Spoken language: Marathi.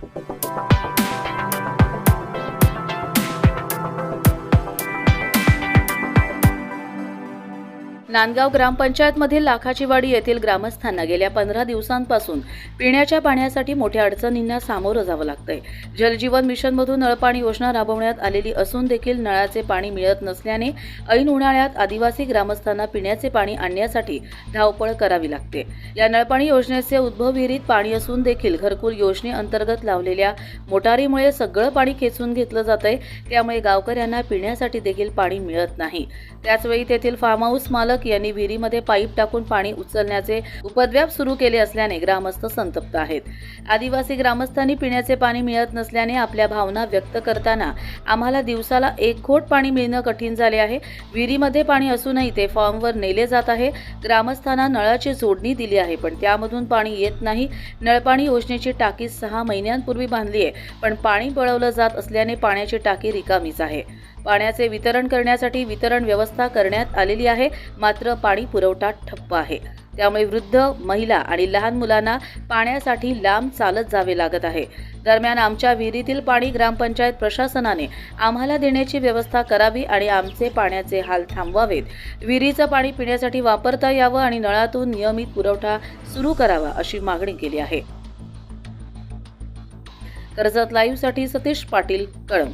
Thank you. नांदगाव ग्रामपंचायतमधील लाखाचीवाडी येथील ग्रामस्थांना गेल्या पंधरा दिवसांपासून पिण्याच्या पाण्यासाठी मोठ्या अडचणींना सामोरं जावं लागतंय. जलजीवन मिशनमधून नळपाणी योजना राबवण्यात आलेली असून देखील नळाचे पाणी मिळत नसल्याने ऐन उन्हाळ्यात आदिवासी ग्रामस्थांना पिण्याचे पाणी आणण्यासाठी धावपळ करावी लागते. या नळपाणी योजनेचे उद्भव विहिरीत पाणी असून देखील घरकुल योजनेअंतर्गत लावलेल्या मोटारीमुळे सगळं पाणी खेचून घेतलं जातंय. त्यामुळे गावकऱ्यांना पिण्यासाठी देखील पाणी मिळत नाही. त्याचवेळी तेथील फार्म हाऊस मालक यांनी विहिरीमध्ये पाईप टाकून पाणी उचलण्याचे उपद्व्याप सुरू केले असल्याने ग्रामस्थ संतप्त आहेत. आदिवासी ग्रामस्थांनी पिण्याचे पाणी मिळत नसल्याने आपल्या भावना व्यक्त करताना आम्हाला दिवसाला एक खोट पाणी मिळणं कठीण झाले आहे. विहिरीमध्ये पाणी असूनही ते फॉर्मवर नेले जात आहे. ग्रामस्थांना नळाची जोडणी दिली आहे पण त्यामधून पाणी येत नाही. नळपाणी योजनेची टाकी सहा महिन्यांपूर्वी बांधली आहे पण पाणी पळवलं जात असल्याने पाण्याची टाकी रिकामीच आहे. पाण्याचे वितरण करण्यासाठी वितरण व्यवस्था करण्यात आलेली आहे. मात्र पाणी पुरवठा ठप्प आहे. त्यामुळे वृद्ध महिला आणि लहान मुलांना पाण्यासाठी लांब चालत जावे लागत आहे. दरम्यान आमच्या विहिरीतील पाणी ग्रामपंचायत प्रशासनाने आम्हाला देण्याची व्यवस्था करावी आणि आमचे पाण्याचे हाल थांबवावेत. विहिरीचं पाणी पिण्यासाठी वापरता यावं आणि नळातून नियमित पुरवठा सुरू करावा अशी मागणी केली आहे. कर्जत लाईव्हसाठी सतीश पाटील कळंब.